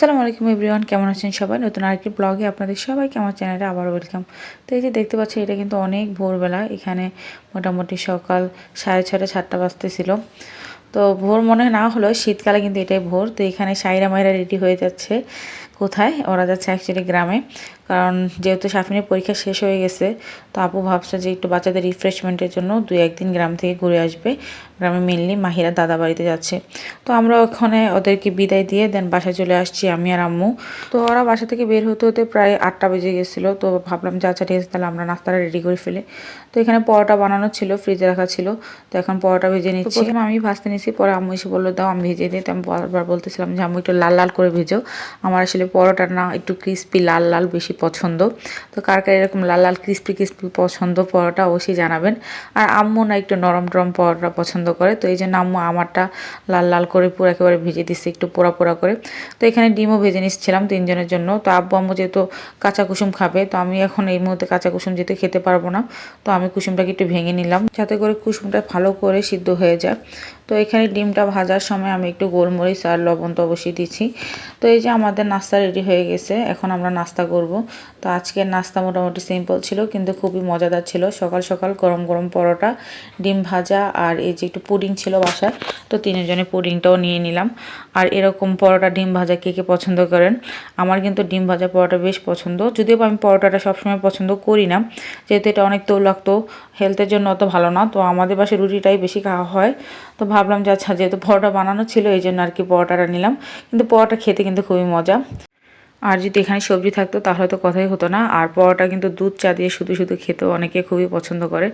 আসসালামু আলাইকুম এভরিওয়ান, কেমন আছেন সবাই? নতুন আরেকটি ব্লগে আপনাদের সবাইকে আমার চ্যানেলে আবার ওয়েলকাম। তো এই যে দেখতে পাচ্ছি এটা কিন্তু অনেক ভোরবেলা। এখানে মোটামুটি সকাল সাড়ে ছটা সাতটা বাজতেছিল। তো ভোর মনে না হলো শীতকালে কিন্তু এটাই ভোর। তো এখানে সাইরা মাইরা রেডি হয়ে যাচ্ছে। কোথায়? ওরা যাচ্ছে অ্যাকচুয়ালি গ্রামে। কারণ যেহেতু সাফিনের পরীক্ষা শেষ হয়ে গেছে তো আপু ভাবছে যে একটু বাচ্চাদের রিফ্রেশমেন্টের জন্য দু একদিন গ্রাম থেকে ঘুরে আসবে। গ্রামে মেনলি মাহিরা দাদা বাড়িতে যাচ্ছে। তো আমরা ওখানে ওদেরকে বিদায় দিয়ে দেন বাসায় চলে আসছি আমি আর আম্মু। তো ওরা বাসা থেকে বের হতে হতে প্রায় আটটা বেজে গেছিল। তো ভাবলাম যে আচ্ছা ঠিক আছে তাহলে আমরা নাস্তাটা রেডি করে ফেলে। তো এখানে পরোটা বানানো ছিল ফ্রিজে রাখা ছিল। তো এখন পরোটা ভেজে নিচ্ছি। প্রথমে আমি ভাজতে নিচ্ছি পরে আম্মু এসে বলল দাও আমি ভেজে দিই। তো আমি বারবার বলতেছিলাম যে আম্মু একটু লাল লাল করে ভেজো। আমার আসলে পরোটা না একটু ক্রিস্পি লাল লাল বেশি পছন্দ। তো কার কার এরকম লাল লাল ক্রিস্পি ক্রিস্পি পছন্দ পরোটা অবশ্যই জানাবেন। আর আম্মু না একটু নরম টরম পরোটা পছন্দ করে, তো এই জন্য আম্মু আমারটা লাল লাল করে পুরো একেবারে ভেজে দিচ্ছে, একটু পোড়া পোড়া করে। তো এখানে ডিমও ভেজে নিচ্ছিলাম তিনজনের জন্য। তো আব্বু আম্মু যেহেতু কাঁচা কুসুম খাবে, তো আমি এখন এই মুহূর্তে কাঁচা কুসুম যেতে খেতে পারব না। তো আমি কুসুমটাকে একটু ভেঙে নিলাম, যাতে করে কুসুমটা ভালো করে সিদ্ধ হয়ে যায়। তো এখানে ডিমটা ভাজার সময় আমি একটু গোলমরিচ আর লবণ তো অবশ্যই দিচ্ছি। তো এই যে আমাদের নাস্তা রেডি হয়ে গেছে, এখন আমরা নাস্তা করব। তো আজকের নাস্তা মোটামুটি সিম্পল ছিল, কিন্তু খুবই মজাদার ছিল। সকাল সকাল গরম গরম পরোটা, ডিম ভাজা আর এই যে একটু পুডিং ছিল বাসায় তো তিনজনে পুডিংটাও নিয়ে নিলাম। আর এরকম পরোটা, ডিম ভাজা কে কে পছন্দ করেন? আমার কিন্তু ডিম ভাজা পরোটা বেশ পছন্দ। যদিও আমি পরোটাটা সবসময় পছন্দ করি না, যেহেতু এটা অনেক তৈলাক্ত হেলথের জন্য অত ভালো না। তো আমাদের বাসায় রুটিটাই বেশি খাওয়া হয়। তো ভাবলাম যে আচ্ছা যেহেতু পরোটা বানানো ছিল, এই জন্য আর কি পরোটাটা নিলাম। কিন্তু পরোটা খেতে কিন্তু খুবই মজা। আর যদি এখানে সবজি থাকতো, তাহলে তো কথাই হতো না। আর পরোটা কিন্তু দুধ চা দিয়ে শুধু শুধু খেতেও অনেকে খুবই পছন্দ করে।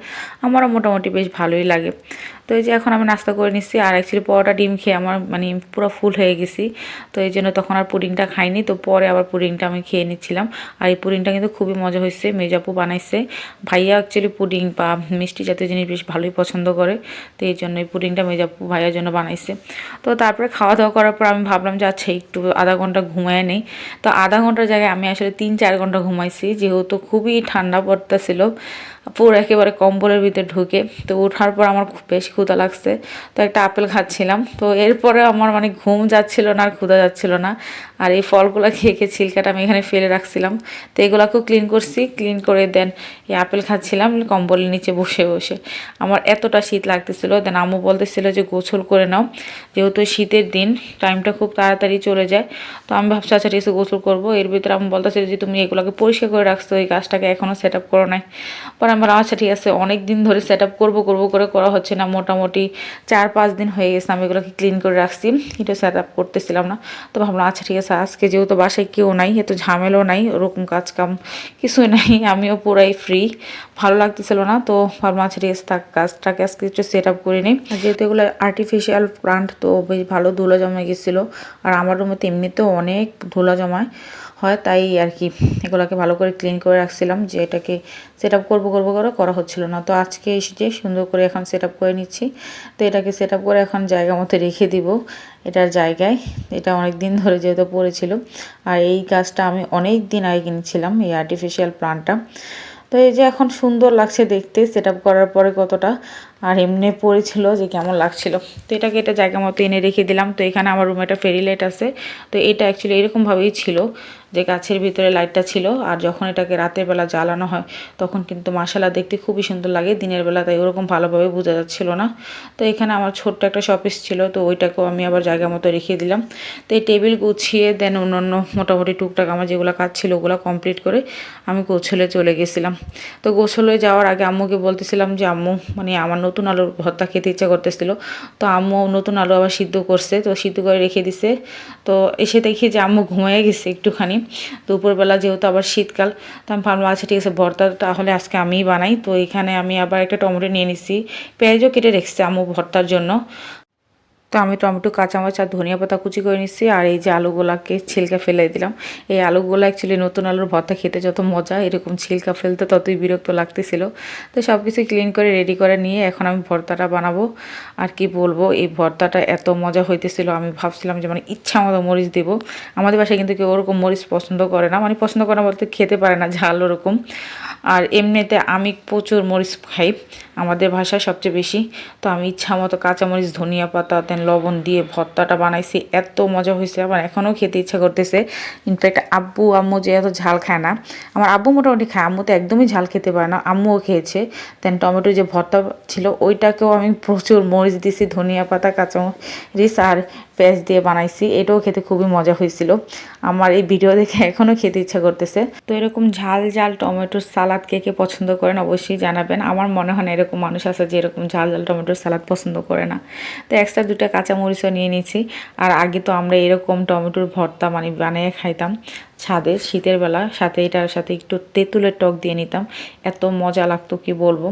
আমারও মোটামুটি বেশ ভালোই লাগে। তো এই যে এখন আমি নাস্তা করে নিচ্ছি, আর অ্যাকচুয়ালি পরোটা ডিম খেয়ে আমার মানে পুরো ফুল হয়ে গেছি। তো এই জন্য তখন আর পুডিংটা খাইনি, তো পরে আবার পুডিংটা আমি খেয়ে নিচ্ছিলাম। আর এই পুডিংটা কিন্তু খুবই মজা হয়েছে মেজাপু বানাইছে। ভাইয়া অ্যাকচুয়ালি পুডিং বা মিষ্টি জাতীয় জিনিস বেশ ভালোই পছন্দ করে, তো এই জন্য এই পুডিংটা মেজাপু ভাইয়ার জন্য বানাইছে। তো তারপরে খাওয়া দাওয়া করার পর আমি ভাবলাম যে আচ্ছা একটু আধা ঘণ্টা ঘুমায় নেই। তো আধা ঘণ্টার জায়গায় আমি আসলে তিন চার ঘণ্টা ঘুমাইছি, যেহেতু খুবই ঠান্ডা পড়তেছিল, পুরো একেবারে কম্বলের ভিতরে ঢুকে। তো ওঠার পর আমার বেশি ক্ষুধা লাগছে। তো একটা আপেল খাচ্ছিলাম। তো এরপরে আমার মানে ঘুম যাচ্ছিল না আর ক্ষুধা যাচ্ছিল না। আর এই ফলগুলো খেয়ে খেয়ে ছিলকাটা আমি এখানে ফেলে রাখছিলাম। তো এগুলোকেও ক্লিন করছি। ক্লিন করে দেন এই আপেল খাচ্ছিলাম। কম্বলের নিচে বসে বসে। আমার এতটা শীত লাগতেছিল। দেন আম্মু বলতেছিল যে গোছল করে নাও। যেহেতু শীতের দিন টাইমটা খুব তাড়াতাড়ি চলে যায়। তো আমি ভাবছি আচ্ছা ঠিক আছে, গোসল করব। এর ভিতরে আমি বলতেছিল যে, তুমি এগুলোকে পরিষ্কার করে রাখছো। এই গাছটাকে এখনও সেট আপ করো নাই। পরে আমার আচ্ছা ঠিক আছে। অনেক দিন ধরে সেট আপ করব করব, করে করা হচ্ছে না। মোটামুটি চার পাঁচ দিন হয়ে গেছে আমি এগুলোকে ক্লিন করে রাখছি। এটা সেট আপ করতেছিলাম না। তো ভাবলাম আচ্ছা ঠিক আছে, আজকে যেহেতু বাসায় কেউ নাই, এত ঝামেলাও নাই, ওরকম কাজ কাম কিছুই নাই, আমিও পুরাই ফ্রি ভালো লাগতেছিল না। তো ভাবলাম আচ্ছা ঠিক আছে, থাক, কাজটাকে আজকে একটু সেট আপ করে নিই। যেহেতু এগুলো আর্টিফিশিয়াল প্লান্ট তো বেশ ভালো ধুলো জমে গেছিল। আর আমার রুমে তো এমনিতেও অনেক ধুলো জমায়। হয় তাই আর কি, এগুলোকে ভালো করে ক্লিন করে রাখছিলাম যে এটাকে সেট আপ করব করব, করে করা হচ্ছিল না। তো আজকে এসে সুন্দর করে এখন সেট আপ করে নিচ্ছি। তো এটাকে সেট আপ করে এখন জায়গা মতো রেখে দিব এটার জায়গায়। এটা অনেক দিন ধরে যেহেতু পড়েছিল। আর এই গাছটা আমি অনেক দিন আগে কিনেছিলাম, এই আর্টিফিশিয়াল প্লান্টটা তো এই যে এখন সুন্দর লাগছে দেখতে সেট করার পরে কতটা। আর এমনি পড়েছিল যে কেমন লাগছিল। তো এটাকে এটা জায়গা মতো এনে রেখে দিলাম। তো এখানে আমার রুমে একটা ফেরি লাইট আছে। তো এটা অ্যাকচুয়ালি এরকমভাবেই ছিল যে গাছের ভিতরে লাইটটা ছিল। আর যখন এটাকে রাতের বেলা জ্বালানো হয়, তখন কিন্তু মশালা দেখতে খুবই সুন্দর লাগে। দিনের বেলা তাই ওরকম ভালোভাবে বোঝা যাচ্ছিল না। তো এখানে আমার ছোট্ট একটা শপিস ছিল। তো ওইটাকেও আমি আবার জায়গা মতো রেখে দিলাম। তো এই টেবিল গুছিয়ে দেন অন্যান্য মোটামুটি টুকটাক আমার যেগুলো কাজ ছিল, ওগুলো কমপ্লিট করে আমি গোছলে চলে গেছিলাম। তো গোছলে যাওয়ার আগে আম্মুকে বলতেছিলাম যে, আম্মু মানে আমার নতুন আলুর ভর্তা খেতে ইচ্ছা করতেছিল। তো আম্মু নতুন আলু আবার সিদ্ধ করছে, তো সিদ্ধ করে রেখে দিছে। তো এসে দেখি যে আম্মু ঘুমিয়ে গেছে একটুখানি। দুপুরবেলা যেহেতু আবার শীতকাল, তো আমি ভাবলাম আচ্ছা ঠিক আছে ভর্তা তাহলে আজকে আমিই বানাই। তো এখানে আমি আবার একটা টমেটো নিয়ে নিছি। পেঁয়াজও কেটে রেখেছে আম্মু ভর্তার জন্য। তো আমি টমেটো, কাঁচামরিচ আর ধনিয়া পাতা কুচি করে নিচ্ছি আর এই যে আলুগুলাকে ছিলকা ফেলে দিলাম। এই আলুগুলো অ্যাকচুয়ালি নতুন আলুর ভর্তা খেতে যত মজা, এরকম ছিলকা ফেলতে ততই বিরক্ত লাগতেছিল। তো সব কিছু ক্লিন করে রেডি করে নিয়ে এখন আমি ভর্তাটা বানাবো। আর কি বলব, এই ভর্তাটা এত মজা হইতেছিল, আমি ভাবছিলাম যে মানে ইচ্ছা মতো মরিচ দেবো। আমাদের বাসায় কিন্তু কেউ ওরকম মরিচ পছন্দ করে না মানে পছন্দ করে না বলতে খেতে পারে না, ঝাল ওরকম। আর এমনিতে আমি প্রচুর মরিচ খাই, আমাদের ভাষায় সবচেয়ে বেশি। তো আমি ইচ্ছা মতো কাঁচামরিচ, ধনিয়া পাতা দেন লবণ দিয়ে ভর্তাটা বানাইছি, এত মজা হয়েছে আবার এখনও খেতে ইচ্ছা করতেছে। ইনফ্যাক্ট আব্বু, আম্মু যে এত ঝাল খায় না, আমার আব্বু মোটামুটি খায়, আম্মু তো একদমই ঝাল খেতে পারে না, আম্মুও খেয়েছে। দেন টমেটো যে ভর্তা ছিল, ওইটাকেও আমি প্রচুর মরিচ দিছি, ধনিয়া পাতা, কাঁচামরিচ, আর পেঁয়াজ দিয়ে বানাইছি। এটাও খেতে খুবই মজা হয়েছিল। আমার এই ভিডিও দেখে এখনও খেতে ইচ্ছা করতেছে। তো এরকম ঝাল ঝাল টমেটোর সালাদ কে কে পছন্দ করেন অবশ্যই জানাবেন। আমার মনে হয় না এরকম মানুষ আছে যে এরকম ঝাল ঝাল টমেটোর সালাদ পছন্দ করে না। তো এক্সট্রা দুটা কাঁচামরিচও নিয়ে নিয়েছি। আর আগে তো আমরা এরকম টমেটোর ভর্তা মানে বানিয়ে খাইতাম। ছাদে, শীতের বেলা। সাথে এটার সাথে একটু তেঁতুলের টক দিয়ে নিতাম। এত মজা লাগতো কি বলব?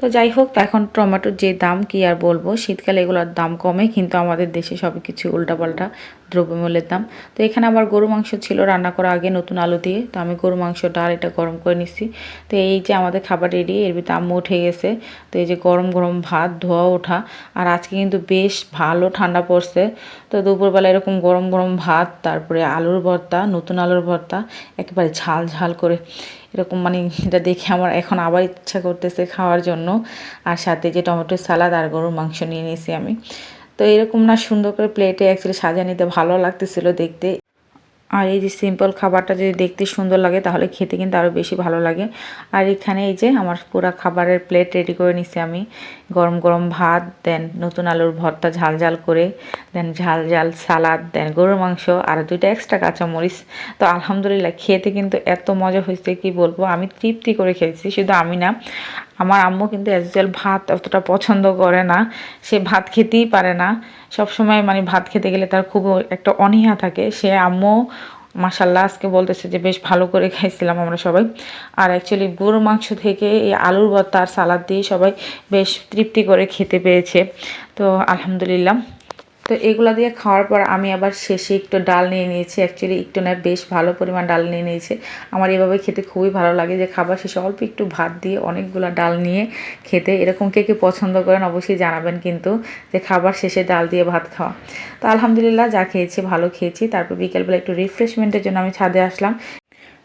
তো যাই হোক, এখন টমেটোর যে দাম কি আর বলব? শীতকালে এগুলোর দাম কমে, কিন্তু আমাদের দেশে সব কিছু উল্টাপাল্টা। দ্রব্যমূল্যের দাম। তো এখানে আবার গরু মাংস ছিল রান্না করা আগে নতুন আলু দিয়ে। তো আমি গরু মাংস ডাল এটা গরম করে নিচ্ছি তো এই যে আমাদের খাবার রেডি, এর ভিতরে আম্মু উঠে গেছে। তো এই যে গরম গরম ভাত, ধোয়া, ওঠা। আর আজকে কিন্তু বেশ ভালো ঠান্ডা পড়ছে। তো দুপুরবেলা এরকম গরম গরম ভাত, তারপরে আলুর ভর্তা, নতুন আলুর ভর্তা, একেবারে ঝাল ঝাল করে। এরকম মানে এটা দেখে আমার এখন আবার ইচ্ছা করতেছে খাওয়ার জন্য। আর সাথে যে টমেটোর সালাদ আর গরুর মাংস নিয়ে নিয়েছি আমি। তো এরকম না সুন্দর করে প্লেটে অ্যাকচুয়ালি সাজা নিতে ভালো লাগতেছিল দেখতে। আর এই যে সিম্পল খাবারটা যদি দেখতে সুন্দর লাগে, তাহলে খেতে কিন্তু আরও বেশি ভালো লাগে। আর এখানে এই যে আমার পুরো খাবারের প্লেট রেডি করে নিছি আমি। গরম গরম ভাত দেন নতুন আলুর ভর্তা ঝাল ঝাল করে দেন ঝাল ঝাল সালাদ দেন গরুর মাংস, আর দুইটা এক্সট্রা কাঁচামরিচ। তো আলহামদুলিল্লাহ, খেতে কিন্তু এত মজা হয়েছে, কি বলব? আমি তৃপ্তি করে খেয়েছি, শুধু আমি না। আমার আম্মু কিন্তু অ্যাজ ভাত অতটা পছন্দ করে না। সে ভাত খেতেই পারে না। সব সময় মানে ভাত খেতে গেলে তার খুব একটা অনীহা থাকে। সে আম্মু মাসাল্লাহ আজকে বলতেছে যে, বেশ ভালো করে খাইছিলাম আমরা সবাই। আর অ্যাকচুয়ালি গরুর মাংস থেকে এই আলুর ভর্তা আর সালাদ দিয়ে সবাই বেশ তৃপ্তি করে খেতে পেয়েছে। তো আলহামদুলিল্লাহ। তো এগুলো দিয়ে খাওয়ার পর আমি আবার শেষে একটু ডাল নিয়ে নিয়েছি। অ্যাকচুয়ালি একটু না বেশ ভালো পরিমাণ ডাল নিয়ে নিয়েছে। আমার এভাবে খেতে খুবই ভালো লাগে যে খাবার শেষে অল্প একটু ভাত দিয়ে অনেকগুলো ডাল নিয়ে খেতে এরকম কে কে পছন্দ করেন অবশ্যই জানাবেন কিন্তু যে খাবার শেষে ডাল দিয়ে ভাত খাওয়া। তো আলহামদুলিল্লাহ যা খেয়েছি ভালো খেয়েছি। তারপর বিকেলবেলা একটু রিফ্রেশমেন্টের জন্য আমি ছাদে আসলাম।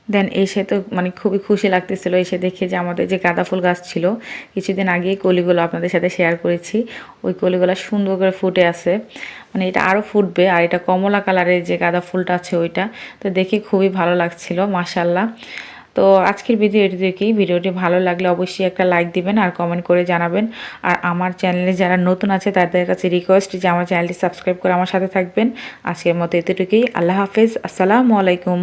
দেন এসে তো মানে খুবই খুশি লাগতেছিল এসে দেখে যে আমাদের যে গাঁদা ফুল গাছ ছিল, কিছুদিন আগেই কলিগুলো আপনাদের সাথে শেয়ার করেছি। ওই কলিগুলো সুন্দর করে ফুটে আছে। মানে এটা আরও ফুটবে, আর এটা কমলা কালারের যে গাঁদা ফুলটা আছে ওইটা, তো দেখে খুবই ভালো লাগছিল মাসাল্লাহ তো আজকের ভিডিও এটি দেখেই ভিডিওটি ভালো লাগলে অবশ্যই একটা লাইক দিবেন আর কমেন্ট করে জানাবেন। আর আমার চ্যানেলে যারা নতুন আছে, তাদের কাছে রিকোয়েস্ট যে আমার চ্যানেলটি সাবস্ক্রাইব করে আমার সাথে থাকবেন। আজকের মতো এতটুকুই, আল্লাহ হাফেজ, আসসালামু আলাইকুম।